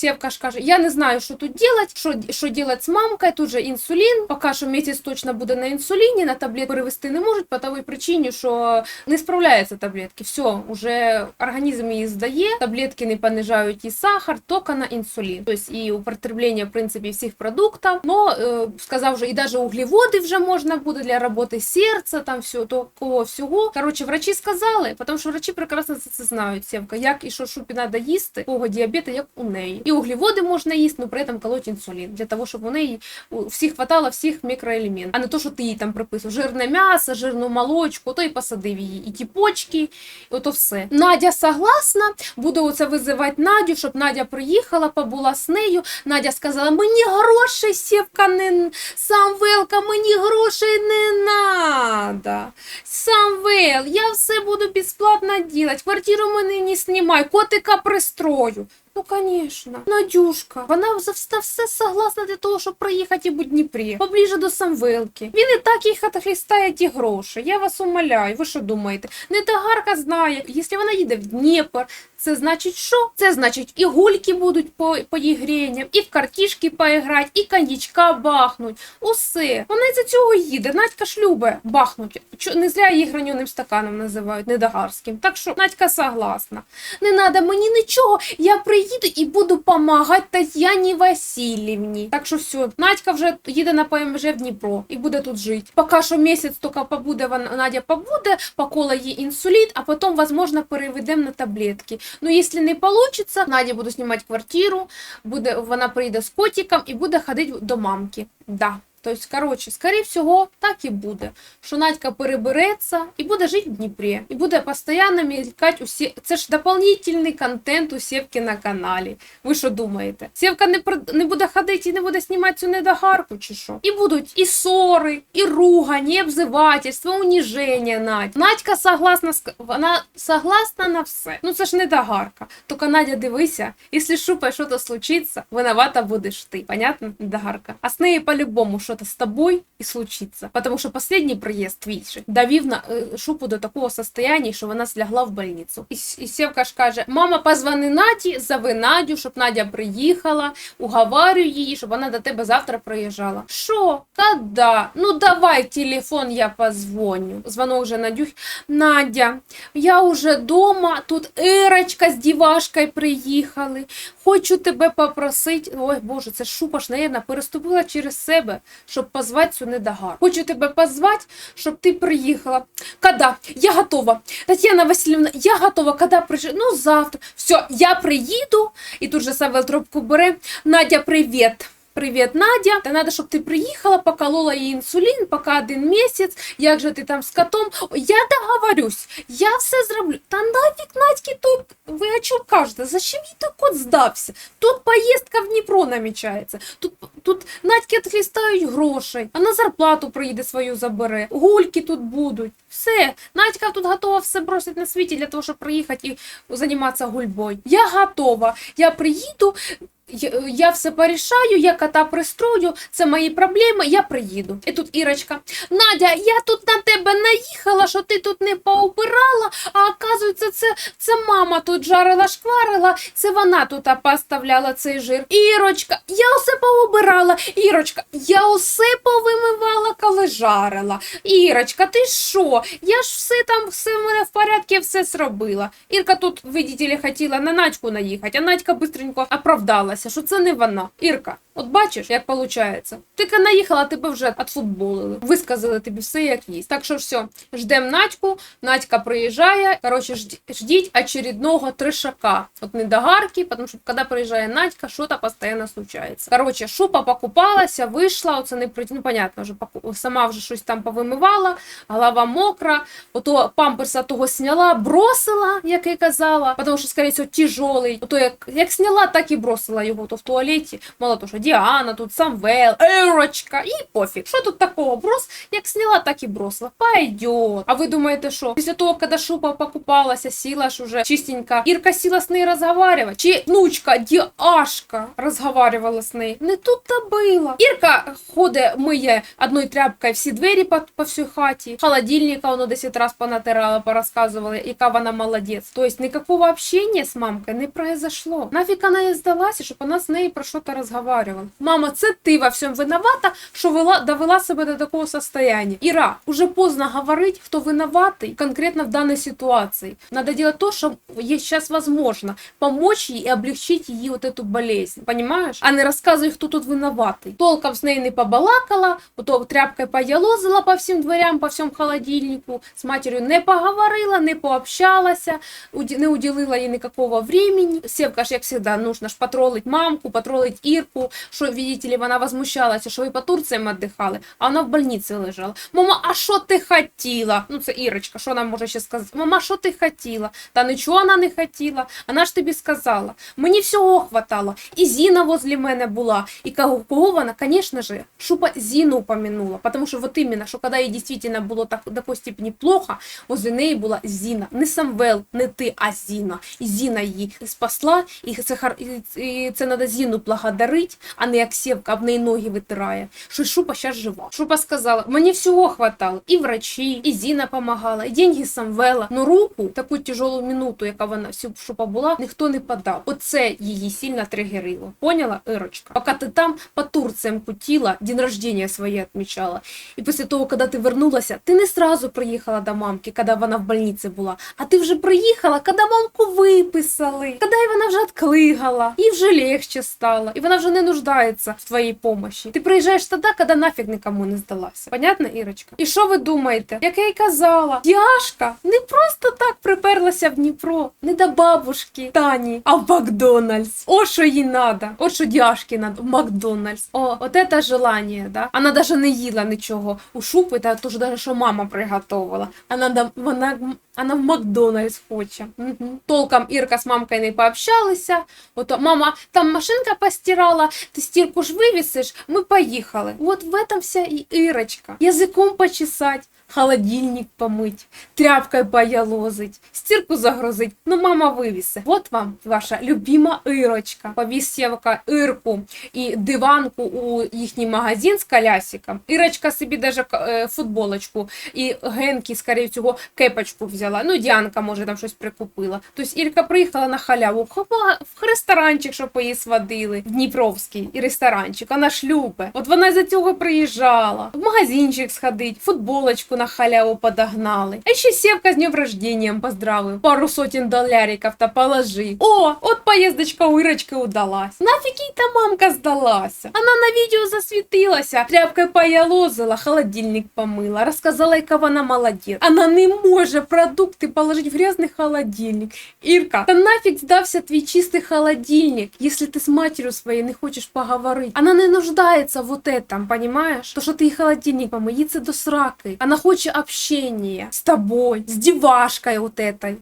Севка ж каже, я не знаю, що тут делать, що, що делать з мамкою, тут же інсулін, поки що місяць точно буде на інсуліні, на таблетки перевести не можуть, по той причині, що не справляються таблетки. Все, уже організм її здає, таблетки не понижають і сахар, тільки на інсулін. Тобто і употреблення, в принципі, всіх продуктів, но е, сказав же, і навіть углеводи вже можна буде для роботи серця, там все, такого всього. Коротше, врачі сказали, тому що врачі прекрасно це, це знають, Сєвка, як і що шупі треба їсти, кого діабета, як у неї. І углеводи можна їсти, але при цьому колоть інсулін, для того, щоб у неї всіх хватало всіх мікроелементів, а не то, що ти їй там приписував. Жирне м'ясо, жирну молочку, то і посадив її, і ті почки, ото все. Надя согласна, буду оце визивати Надю, щоб Надя приїхала, побула з нею. Надя сказала, мені грошей, Сєвка, не Самвелка, мені грошей не надо. Самвел, я все буду безплатно делать, квартиру мене не знімай, котика пристрою. Ну, конечно. Надюшка, вона за все, согласна для того, щоб приїхати в Дніпрі, поближе до Самвелки. Він і так їх отхлістає ті гроші. Я вас умоляю, ви що думаєте? Недогарка знає, якщо вона їде в Дніпр, це значить що? Це значить і гульки будуть по, по ігренням, і в картішки поіграти, і коньячка бахнуть. Усе. Вона із-за цього їде. Надька любить бахнуть. Чо- Не зря її граньоним стаканом називають, недогарським. Так що Надька согласна. Не надо мені нічого, я приїду і буду помагати Тетяні Васильівні. Так що все, Надька вже їде на ПМЖ в Дніпро і буде тут жити. Поки що місяць тільки побуде, вона- Надя побуде, покола їй інсулін, а потім, возможно, переведемо на таблетки. Ну, якщо не вийде, Надя буде знімати квартиру, буде, вона прийде з котиком і буде ходити до мамки. Да. Тобто, коротше, скоріше всього, так і буде. Що Надька перебереться і буде жити в Дніпрі. І буде постійно мелькати усі. Це ж дополнительний контент у Сєвки на каналі. Ви що думаєте? Сєвка не, не буде ходити і не буде знімати цю недогарку, чи що? І будуть і ссори, і ругані, і обзивательства, уніження Надь. Надька согласна, вона согласна на все. Ну це ж недогарка. Тільки Надя, дивися, якщо з шупою щось случиться, виновата будеш ти. Понятно, недогарка? А з нею по-любому щось з тобою і случиться. Тому що останній приїзд твій же довів на е, шупу до такого состояння, що вона слягла в больницю. І, С- і Сєвка ж каже: мама, позвони Наді, зови Надю, щоб Надя приїхала, уговарюй її, щоб вона до тебе завтра приїжджала. Що? Когда? Ну давай телефон, я позвоню. Звонок вже Надюх. Надя, я уже дома, тут Ірочка з дівашкою приїхали. Хочу тебе попросити. Ой, Боже, це шупаш, шупа переступила через себе, щоб позвати цю недагар. Хочу тебе позвати, щоб ти приїхала. Когда? Я готова. Тетяна Васильівна, я готова. Когда приїжджаю? Ну, завтра. Все, я приїду. І тут же Савел трубку бере. Надя, привіт. Привіт, Надя. Та надо, щоб ти приїхала, поколола їй інсулін, поки один місяць. Як же ти там з котом? Я договорюсь, я все зроблю. Та нафіг Надьки тут, ви о чому кажете? Зачем їй так кот здався? Тут поїздка в Дніпро намічається. Тут, тут Надьки відхлістають грошей, а на зарплату приїде свою забере. Гульки тут будуть. Все, Надька тут готова все бросити на світі для того, щоб приїхати і займатися гульбою. Я готова. Я приїду, я, все порішаю, я кота пристрою, це мої проблеми, я приїду. І тут Ірочка, Надя, я тут на тебе наїхала, що ти тут не поупирала, а оказується, це, це мама тут жарила, шкварила, це вона тут поставляла цей жир. Ірочка, я усе поубирала. Ірочка, я усе повимивала, жарила. Ірочка, ти що? Я ж все там, все в мене в порядку, я все зробила. Ірка тут, видите ли, хотіла на Надьку наїхати, а Надька бистренько оправдалася, що це не вона. Ірка, от бачиш, як виходить? Тільки наїхала, тебе вже отфутболили. Висказали тобі все як є. Так що все, ждем Надьку, Надька приїжджає. Коротше, ждіть, очередного трешака. От недогарки, тому що коли приїжджає Надька, що-то постійно случається. Коротше, шупа покупалася, вийшла, оце не прийти. Ну, понятно, вже сама вже щось там повимивала, голова мокра, ото памперса того сняла, бросила, як і казала, тому що, скоріше всього, тяжелий. Ото як, як сняла, так і бросила його то в туалеті. Мало того, що Діана, тут Самвел, Ерочка, і пофіг. Що тут такого? Брос, як сняла, так і бросила. Пойдет. А ви думаєте, що? Після того, коли Шупа покупалася, сіла ж уже чистенько, Ірка сіла з нею розговаривати? Чи внучка, Діашка розговаривала з нею? Не тут-то було. Ірка ходить, миє одною тряпкою всі двері по, по всій хаті. Холодильника воно 10 раз понатирала, порозказувала, яка вона молодець. Тобто никакого общения з мамкою не произошло. Нафіг вона їй здалася, щоб вона з нею про щось розговаривала. Мама, це ти во всьому виновата, що вела, довела себе до такого состояния. Іра, уже поздно говорить, хто виноватий конкретно в даній ситуації. Надо делать то, що є зараз возможно. Помочь їй і облегчить її вот эту болезнь. Понимаешь? А не розказуй, хто тут виноватий. Толком з нею не побалакала, ото тряпкою поялозила по всім дверям, по всьому холодильнику. З матір'ю не поговорила, не пообщалася, не уділила їй никакого времени. Севка ж, як завжди, нужно ж потролить мамку, потролить Ірку, що, видите ли, вона возмущалася, що ви по Турціям віддихали, а вона в больниці лежала. Мама, а що ти хотіла? Ну, це Ірочка, що нам може ще сказати? Мама, що ти хотіла? Та нічого вона не хотіла. Вона ж тобі сказала. Мені всього хватало. І Зіна возле мене була. І кого, вона, звісно ж, Шупа Зіну упомянула. Потому що вот именно, що коли їй дійсно було так, до такої степені плохо, возле неї була Зіна. Не Самвел, не ти, а Зіна. І Зіна її спасла, і це, і, це треба Зіну благодарити, а не як Сєвка об неї ноги витирає. Що Шупа зараз жива. Шупа сказала, мені всього хватало. І врачі, і Зіна помагала, і деньги Самвела. Ну руку, таку тяжелу минуту, яка вона всю Шупа була, ніхто не подав. Оце її сильно тригерило. Поняла, Ірочка? Поки ти там по Турціям кутіла, день рождения своє відмічала. І після того, коли ти вернулася, ти не сразу приїхала до мамки, коли вона в больниці була, а ти вже приїхала, коли мамку виписали, коли вона вже відклигала, їй вже легче стало, і вона вже не нуждається в твоїй помощі. Ти приїжджаєш тоді, коли нафіг нікому не здалася. Понятно, Ірочка? І що ви думаєте? Як я й казала, Дяшка не просто так приперлася в Дніпро, не до бабушки Тані, а в Макдональдс. О, що їй надо. От що Дяшки надо в Макдональдс. О, от это желание, да? Вона даже не їла нічого у шупи, та то ж даже що мама приготувала. Вона, вона, вона в Макдональдс хоче. Толком Ірка з мамкою не пообщалися. Ото мама, там машинка постирала, ти стірку ж вивісиш, ми поїхали. От в этом вся і Ірочка. Язиком почесать. Холодильник помыть, тряпкой поялозить, стирку загрузить. Ну, мама вивісе. Вот вам ваша любима Ірочка. Повіз Сєвка Ірку і диванку у їхній магазин з колясиком. Ірочка собі даже е, футболочку і Генкі, скоріше всього, кепочку взяла. Ну, Діанка, може, там щось прикупила. Тобто Ірка приїхала на халяву, хопала в ресторанчик, щоб її сводили, Дніпровський і ресторанчик. Вона любить. От вона за цього приїжджала. В магазинчик сходить, футболочку на халяву подогнали. А ще Сєвка з днем рождением поздравив. Пару сотень доляриків та положив. О, от поїздочка у Ірочки удалась. Нафіг їй та мамка здалася. Вона на відео засвітилася, тряпкою поялозила, холодильник помила, розказала, яка вона молодець. Вона не може продукти положити в грязний холодильник. Ірка, та нафіг здався твій чистий холодильник, якщо ти з матір'ю своєю не хочеш поговорити. Вона не нуждається в вот этом, понимаешь? То, ти їй холодильник це до сраки. Вона хоче общения с тобой, с девашкой вот этой.